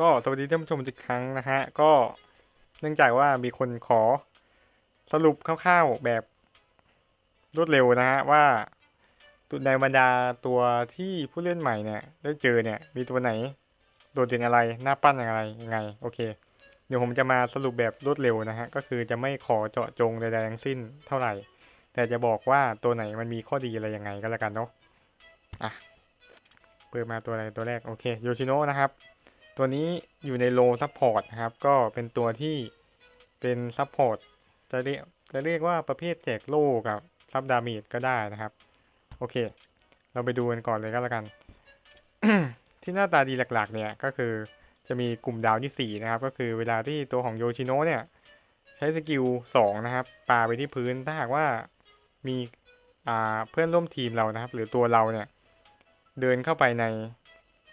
ก็สวัสดีท่านผู้ชมอีกครั้งนะฮะ ก็เนื่องจากว่ามีคนขอสรุปคร่าวๆแบบรวดเร็วนะฮะว่าตัวในบรรดาตัวที่ผู้เล่นใหม่เนี่ย ได้เจอเนี่ย มีตัวไหน โดดเด่นอะไรหน้าปั้นอะไรยังไง โอเค เดี๋ยวผมจะมาสรุปแบบรวดเร็วนะฮะ ก็คือจะไม่ขอเจาะจงใดๆทั้งสิ้นเท่าไหร่ แต่จะบอกว่าตัวไหนมันมีข้อดีอะไรยังไงก็แล้วกันเนาะอะเปิดมาตัวอะไรตัวแรกโอเคโยชิโนะนะครับ ตัวนี้อยู่ในโลซัพพอร์ตนะครับ ก็เป็นตัวที่เป็นซัพพอร์ตจะเรียกจะเรียกว่าประเภทแจกโล่กับซับดาเมจก็ได้นะครับ โอเค เราไปดูกันก่อนเลยก็แล้วกัน ที่หน้าตาดีหลักๆ เนี่ยก็คือจะมีกลุ่มดาวที่ 4 นะครับ ก็คือเวลาที่ตัวของโยชิโนะเนี่ย ใช้สกิล 2 นะครับปาไปที่พื้นถ้าหากว่ามีเพื่อนร่วมทีมเรานะครับ หรือตัวเราเนี่ย เดินเข้าไปใน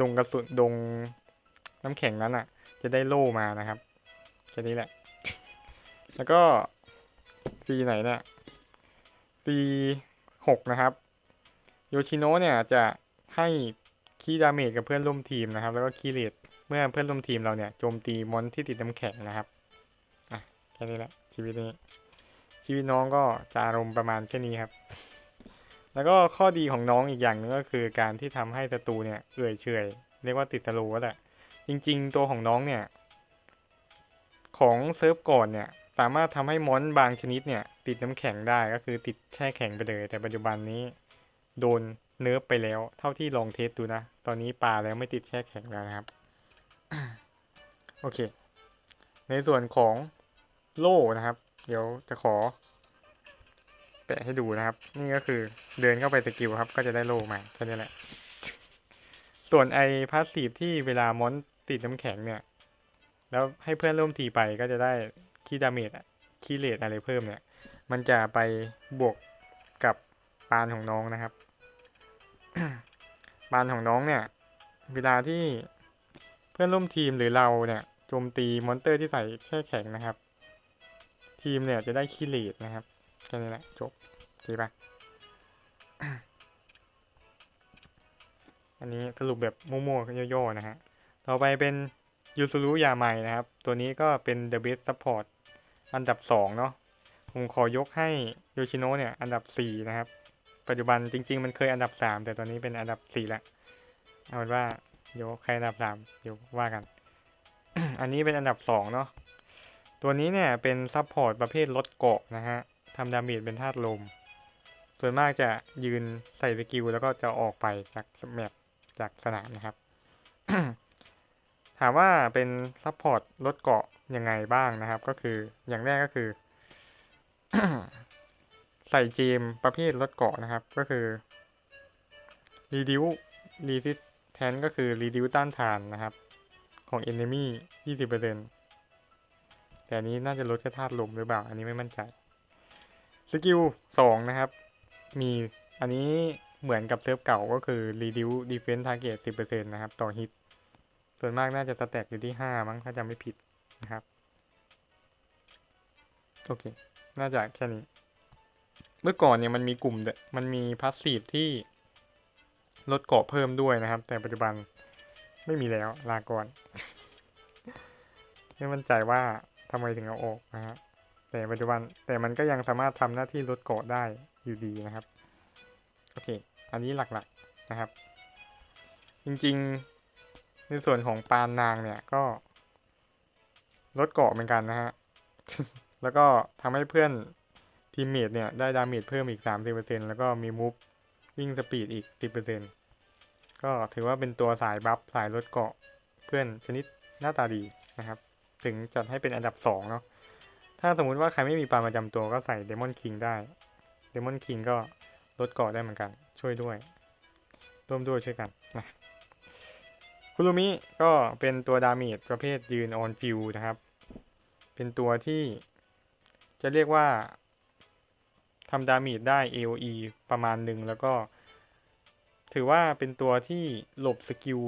ดงกระสุนดง น้ำแข็งนั้นอะ จะได้โล่มานะครับแค่นี้แหละ แล้วก็ซีไหนเนี่ยซีหกนะครับโยชิโนะเนี่ยจะให้คีย์ดาเมจกับเพื่อนร่วมทีมนะครับ แล้วก็คีย์เลดเมื่อเพื่อนร่วมทีมเราเนี่ยโจมตีมอนที่ติดน้ำแข็งนะครับอะแค่นี้แหละ ชีวิตนี้ ชีวิตน้องก็จะอารมณ์ประมาณแค่นี้ครับ แล้วก็ข้อดีของน้องอีกอย่างหนึงก็คือการที่ทำให้ศัตรูเนี่ยเอื่อยเฉยเรียกว่าติดตะลูก็แหละ จริงๆ ตัวของน้องเนี่ย ของเซิร์ฟก่อนเนี่ย สามารถทำให้มอนบางชนิดเนี่ย ติดน้ำแข็งได้ก็คือติดแช่แข็งไปเลย แต่ปัจจุบันนี้ โดนเนิร์ฟไปแล้ว เท่าที่ลองเทสดูนะ ตอนนี้ปลาแล้วไม่ติดแช่แข็งแล้วนะครับ โอเค ในส่วนของโล่นะครับ เดี๋ยวจะขอ แปะให้ดูนะครับ นี่ก็คือเดินเข้าไปสกิลครับ ก็จะได้โล่มาแค่นี้แหละ ส่วนไอพาสซีฟที่เวลามอน ติดน้ำแข็งเนี่ย แล้วให้เพื่อนร่วมทีไปก็จะได้คีย์ดาเมจอะคีย์เลดอะไรเพิ่มเนี่ย มันจะไปบวกกับปานของน้องนะครับ ปานของน้องเนี่ย เวลาที่เพื่อนร่วมทีมหรือเราเนี่ยโจมตีมอนเตอร์ที่ใส่แช่แข็งนะครับ ทีมเนี่ยจะได้คีย์เลดนะครับแค่นี้แหละจบโอเคปะอันนี้สรุปแบบมั่วๆย่อๆนะฮะ ต่อไปเป็นยูซูรุยาไม่นะครับ ตัวนี้ก็เป็น The Best Support อันดับ 2 เนาะผมขอยกให้โยชิโนะเนี่ย อันดับ 4 นะครับ ปัจจุบันจริง ๆ มันเคยอันดับ 3 แต่ตอนนี้เป็นอันดับ 4 แล้วเอาเป็นว่าเดี๋ยวใครอันดับ 3 เดี๋ยวว่ากัน อันนี้เป็นอันดับ 2 เนาะตัวนี้เนี่ยเป็นซัพพอร์ตประเภทลดเกาะนะฮะทำดาเมจเป็นธาตุลม ส่วนมากจะยืนใส่สกิลแล้วก็จะออกไปจากแมปจากสนามนะครับ ถามว่าเป็นซัพพอร์ตลดเกาะยังไงบ้างนะครับ ก็คืออย่างแรกก็คือ ใส่เจมประเภทลดเกาะนะครับ ก็คือ reduce resistance ก็คือ reduce ต้านทานนะครับ ของ enemy 20%แต่อันนี้น่าจะลดแค่ธาตุลมหรือเปล่า อันนี้ไม่มั่นใจ สกิลสองนะครับ มีอันนี้เหมือนกับเซิร์ฟเก่าก็คือ reduce defense target 10%นะครับ ต่อฮิต ส่วนมากน่าจะสแต็กอยู่ที่ห้ามั้งถ้าจำไม่ผิดนะครับ โอเค น่าจะแค่นี้ เมื่อก่อนเนี่ยมันมีกลุ่มเดมันมีพาสซีฟที่ลดเกาะเพิ่มด้วยนะครับ แต่ปัจจุบันไม่มีแล้วลาก่อนไม่มั่นใจว่าทำไมถึงเอาออกนะฮะแต่ปัจจุบันแต่มันก็ยังสามารถทำหน้าที่ลดเกาะได้อยู่ดีนะครับ โอเค อันนี้หลักๆนะครับ จริง ๆ ในส่วนของปานนางเนี่ยก็ ลดเกาะเหมือนกันนะฮะ แล้วก็ทำให้เพื่อนทีมเมทเนี่ยได้ดาเมจเพิ่มอีก 30%แล้วก็มีมูฟวิ่งสปีดอีก 10%ก็ถือว่าเป็นตัวสายบัฟสายลดเกาะเพื่อนชนิดหน้าตาดีนะครับ ถึงจัดให้เป็นอันดับ 2 เนาะ ถ้าสมมุติว่าใครไม่มีปานประจำตัวก็ใส่เดมอนคิงได้เดมอนคิงก็ลดเกาะได้เหมือนกัน ช่วยด้วย ร่วมด้วยช่วยกันนะ คุรุมิก็เป็นตัวดาเมจประเภทยืนออนฟิวนะครับ เป็นตัวที่จะเรียกว่าทำดาเมจได้ AOE ประมาณหนึ่งแล้วก็ ถือว่าเป็นตัวที่หลบสกิล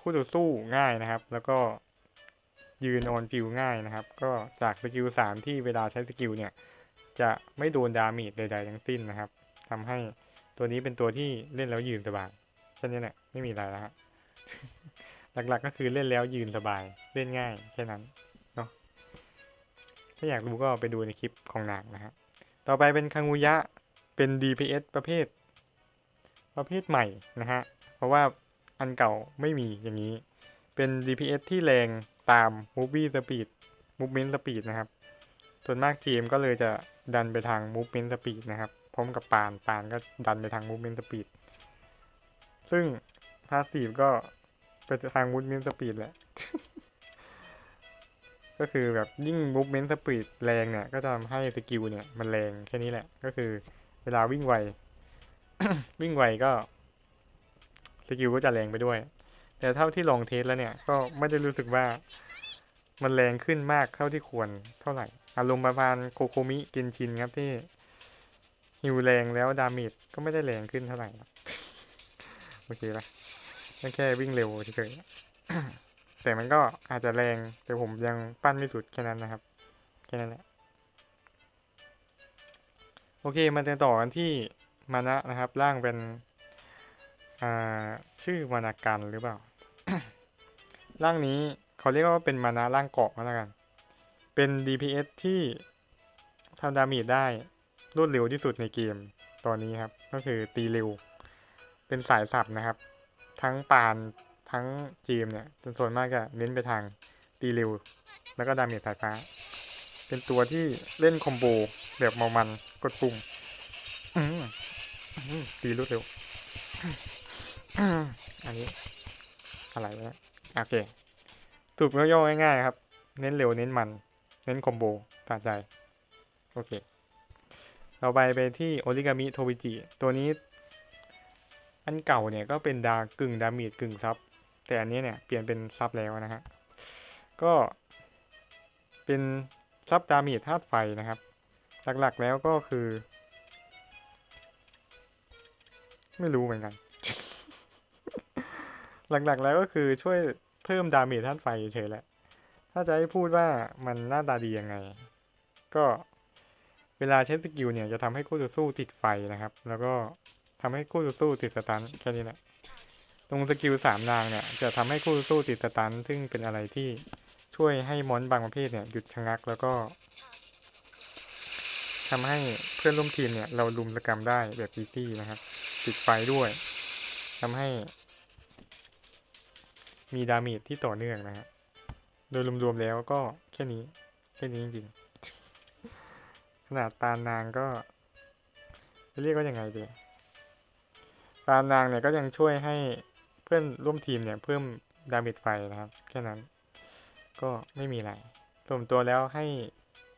คู่ต่อสู้ง่ายนะครับ แล้วก็ยืนออนฟิวง่ายนะครับ ก็จากสกิลสามที่เวลาใช้สกิลเนี่ย จะไม่โดนดาเมจใดๆทั้งสิ้นนะครับทำให้ตัวนี้เป็นตัวที่เล่นแล้วยืนสบายแค่นี้แหละไม่มีอะไรแล้วฮะ หลักๆก็คือเล่นแล้วยืนสบายเล่นง่ายแค่นั้นเนาะถ้าอยากรู้ก็ไปดูในคลิปของนางนะฮะต่อไปเป็นคังุยะเป็น DPS ประเภท ประเภทใหม่นะฮะเพราะว่าอันเก่าไม่มีอย่างนี้ เป็น DPS ที่แรงตาม Movie Speed Movement Speed นะครับ ส่วนมากทีมก็เลยจะดันไปทาง Movement Speed นะครับพร้อมกับปานปานก็ดันไปทาง Movement Speed ซึ่ง พาสซีฟก็ไปทาง Movement Speed แหละ ก็คือแบบยิ่ง Movement Speed แรงเนี่ย ก็จะทำให้สกิลเนี่ย มันแรงแค่นี้แหละ ก็คือ เวลาวิ่งไว วิ่งไวก็สกิลก็จะแรงไปด้วย แต่เท่าที่ลองเทสแล้วเนี่ย ก็ไม่ได้รู้สึกว่ามันแรงขึ้นมากเท่าที่ควรเท่าไหร่ อารมณ์ประมาณโคโคมิกินชินครับที่ฮิวแรงแล้วดาเมจก็ไม่ได้แรงขึ้นเท่าไหร่ โอเคละก็แค่วิ่งเร็วเฉยๆแต่มันก็อาจจะแรง แต่ผมยังปั้นไม่สุดแค่นั้นนะครับ แค่นั้นแหละ โอเค มาต่อกันที่มานะนะครับ ร่างเป็นชื่อมานากันหรือเปล่า ร่างนี้เขาเรียกว่าเป็นมานะร่างเกาะก็แล้วกัน เป็น DPS ที่ทำดาเมจได้รวดเร็วที่สุดในเกมตอนนี้ครับ ก็คือตีเร็ว เป็นสายสับนะครับ ทั้งปานทั้งจีมเนี่ยเป็นส่วนมากจะเน้นไปทางตีเร็ว แล้วก็ดาเมจสายฟ้า เป็นตัวที่เล่นคอมโบแบบเมามันกดปุ่มตีรวดเร็ว อันนี้ อะไรวะโอเคถูกย่อๆง่ายๆครับ เน้นเร็วเน้นมัน เน้นคอมโบสะใจ โอเค เราไปไปที่โอริกามิโทวิจิ ตัวนี้ อันเก่าเนี่ยก็เป็นดากึ่งดาเมจกึ่งซับ แต่อันนี้เนี่ยเปลี่ยนเป็นซับแล้วนะฮะ ก็เป็นซับดาเมจธาตุไฟนะครับ หลักๆแล้วก็คือ ไม่รู้เหมือนกัน หลักๆแล้วก็คือช่วยเพิ่มดาเมจธาตุไฟเฉยๆแหละ ถ้าจะให้พูดว่ามันหน้าตาดียังไง ก็เวลาใช้สกิลเนี่ยจะทำให้คู่ต่อสู้ติดไฟนะครับ แล้วก็ ทำให้คู่ต่อสู้ติดสตันแค่นี้แหละ ตรงสกิลสามนางเนี่ย จะทำให้คู่ต่อสู้ติดสตันซึ่งเป็นอะไรที่ช่วยให้มอนบางประเภทเนี่ยหยุดชะงักแล้วก็ทำให้เพื่อนร่วมทีมเนี่ย เราลุมสกรรมได้แบบอีซี่นะครับ ติดไฟด้วยทำให้ มีดาเมจที่ต่อเนื่องนะฮะโดยรวมๆแล้วก็แค่นี้แค่นี้จริงๆขนาดตานางก็เรียกว่ายังไงดี ตาลนางเนี่ยก็ยังช่วยให้เพื่อนร่วมทีมเนี่ยเพิ่มดาเมจไฟนะครับ แค่นั้น ก็ไม่มีอะไรรวมตัวแล้วให้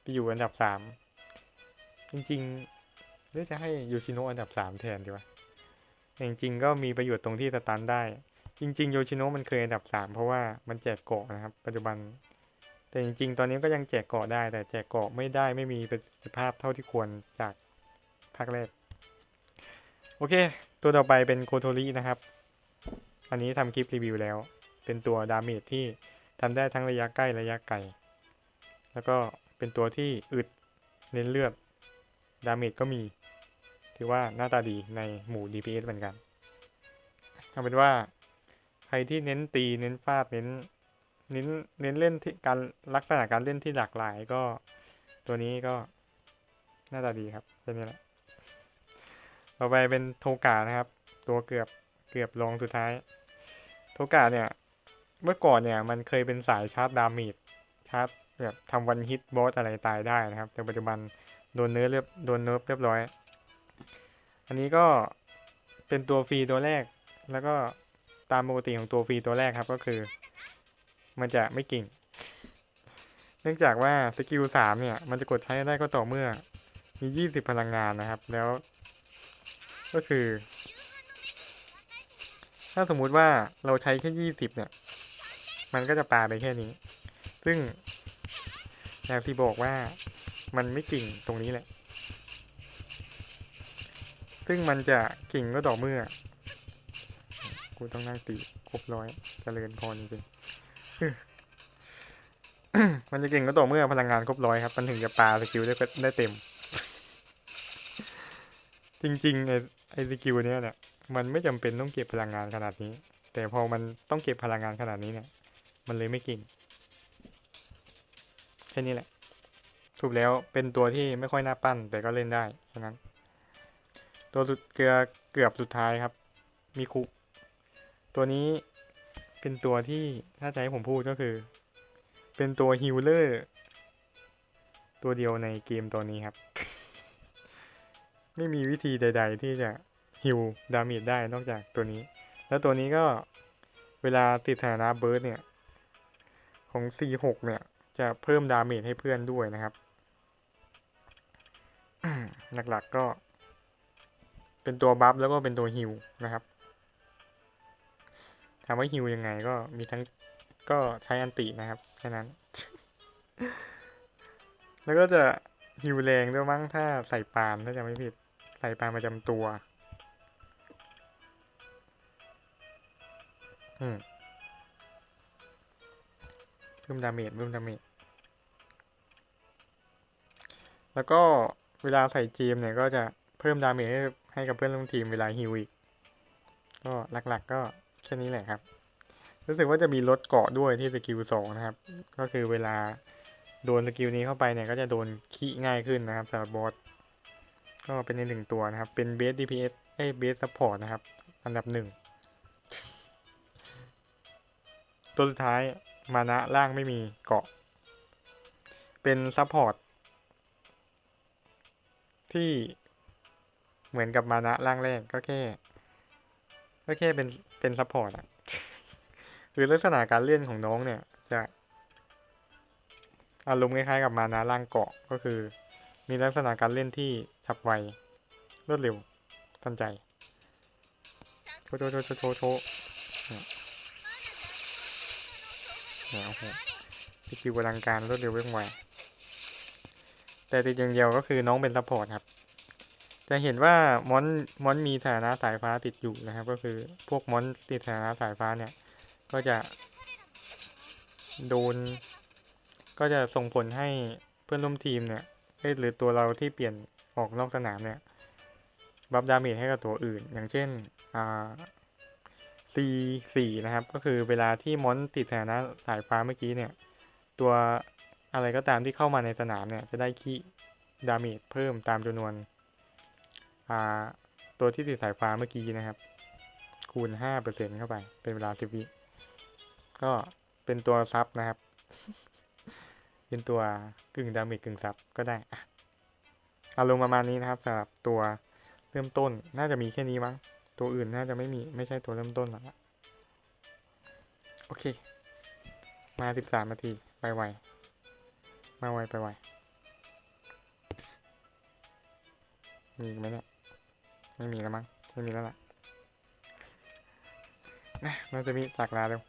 ไปอยู่อันดับสามจริงๆหรือจะให้ยูชิโนะอันดับสามแทนดีวะจริงๆก็มีประโยชน์ตรงที่สตันได้ จริงๆโยชิโนะมันเคยอันดับสามเพราะว่ามันแจกเกาะนะครับ ปัจจุบัน แต่จริง ๆ ตอนนี้ก็ยังแจกเกาะได้ แต่แจกเกาะไม่ได้ไม่มีประสิทธิภาพเท่าที่ควรจากภาคแรก โอเค ตัวต่อไปเป็นโคโทรินะครับ อันนี้ทำคลิปรีวิวแล้ว เป็นตัวดาเมจที่ทำได้ทั้งระยะใกล้ระยะไกล แล้วก็เป็นตัวที่อึดเน้นเลือด ดาเมจก็มี ถือว่าหน้าตาดีในหมู่ DPS เหมือนกันเอาเป็นว่าใครที่เน้นตีเน้นฟาดเน้นเน้นเน้นเล่นที่การลักษณะการเล่นที่หลากหลายก็ตัวนี้ก็หน้าตาดีครับแค่นี้แหละ ต่อไปเป็นโทกานะครับ ตัวเกือบเกือบรองสุดท้าย โทกาเนี่ย เมื่อก่อนเนี่ยมันเคยเป็นสายชาร์จดาเมจชาร์จแบบทำวันฮิตบอสอะไรตายได้นะครับ แต่ปัจจุบันโดนเนื้อเรียบโดนเนิร์ฟเรียบร้อย อันนี้ก็เป็นตัวฟรีตัวแรก แล้วก็ตามปกติของตัวฟรีตัวแรกครับก็คือ มันจะไม่เก่ง เนื่องจากว่าสกิลสามเนี่ย มันจะกดใช้ได้ก็ต่อเมื่อมียี่สิบพลังงานนะครับ แล้ว ก็คือ ถ้าสมมุติว่าเราใช้แค่ยี่สิบเนี่ย มันก็จะปาไปแค่นี้ ซึ่งอย่างที่บอกว่ามันไม่เก่งตรงนี้แหละ ซึ่งมันจะเก่งก็ต่อเมื่อ กูต้องนั่งตีครบร้อยเจริญพรจริงๆมันจะเก่งก็ต่อเมื่อพลังงานครบร้อยครับ มันถึงจะปาสกิลได้ได้เต็ม จริงๆไอ้ไอ้สกิลเนี้ยเนี่ยมันไม่จำเป็นต้องเก็บพลังงานขนาดนี้ แต่พอมันต้องเก็บพลังงานขนาดนี้เนี่ย มันเลยไม่เก่งแค่นี้แหละถูกแล้วเป็นตัวที่ไม่ค่อยน่าปั้น แต่ก็เล่นได้แค่นั้น ตัวสุดเกือเกือบสุดท้ายครับ มีคุตัวนี้เป็นตัวที่ถ้าจะให้ผมพูดก็คือ เป็นตัวฮิลเลอร์ตัวเดียวในเกมตัวนี้ครับ ไม่มีวิธีใด ๆ ที่จะฮิลดาเมจได้นอกจากตัวนี้ แล้วตัวนี้ก็เวลาติดสถานะเบิร์ดเนี่ย ของ C6 เนี่ย จะเพิ่มดาเมจให้เพื่อนด้วยนะครับ หลักๆก็ เป็นตัวบัฟแล้วก็เป็นตัวฮิลนะครับถามว่าฮิวยังไงก็มีทั้งก็ใช้อันตินะครับแค่นั้น แล้วก็จะฮิวแรงด้วยมั้งถ้าใส่ปานถ้าจะไม่ผิด ใส่ปาประจำตัว อืมเพิ่มดาเมจเพิ่มดาเมจ แล้วก็เวลาใส่เจมเนี่ยก็จะเพิ่มดาเมจให้ให้กับเพื่อนร่วมทีมเวลาฮิวอีก ก็หลักๆก็แค่นี้แหละครับ รู้สึกว่าจะมีลดเกาะด้วยที่สกิลสองนะครับ ก็คือเวลาโดนสกิลนี้เข้าไปเนี่ยก็จะโดนขี้ง่ายขึ้นนะครับสำหรับบอส ก็เป็นในหนึ่งตัวนะครับ เป็นเบส DPS เอ้ยเบสซัพพอร์ตนะครับ อันดับหนึ่งตัวสุดท้ายมานะล่างไม่มีเกาะ เป็นซัพพอร์ตที่เหมือนกับมานะล่างแรกก็แค่ ก็แค่เป็นเป็นซัพพอร์ตอะคือลักษณะการเล่นของน้องเนี่ย จะอารมณ์คล้ายๆกับมานาล่างเกาะก็คือ มีลักษณะการเล่นที่ ฉับไว รวดเร็ว ทันใจ โชว์โชว์โชว์โชว์โชว์เนี่ยโอ้โหสกิลพลังการรวดเร็วเว่องไว แต่ติดอย่างเดียวก็คือน้องเป็นซัพพอร์ตครับ จะเห็นว่ามอนมอนมีฐานะสายฟ้าติดอยู่นะครับ ก็คือพวกมอนติดฐานะสายฟ้าเนี่ย ก็จะ โดน ก็จะส่งผลให้เพื่อนร่วมทีมเนี่ยหรือตัวเราที่เปลี่ยน ออกนอกสนามเนี่ย บัฟดาเมจให้กับตัวอื่น อย่างเช่นอ่า C4 นะครับ ก็คือเวลาที่มอนติดฐานะสายฟ้าเมื่อกี้เนี่ย ตัวอะไรก็ตามที่เข้ามาในสนามเนี่ย จะได้คีดาเมจเพิ่มตามจำนวนอ่าตัวที่ติดสายฟ้าเมื่อกี้นะครับ คูณ 5%เข้าไป เป็นเวลา 10 วิ ก็เป็นตัวซับนะครับ เป็นตัวกึ่งดาเมจกึ่งซับก็ได้อะ อารมณ์ประมาณนี้นะครับสำหรับตัวเริ่มต้นน่าจะมีแค่นี้มั้งตัวอื่นน่าจะไม่มีไม่ใช่ตัวเริ่มต้นหรอกโอเค มาสิบสามนาทีไปไวมาไวไปไวมีไหมเนี่ยไม่มีแล้วมั้งไม่มีแล้วล่ะนะน่าจะมีสักลาเร็ว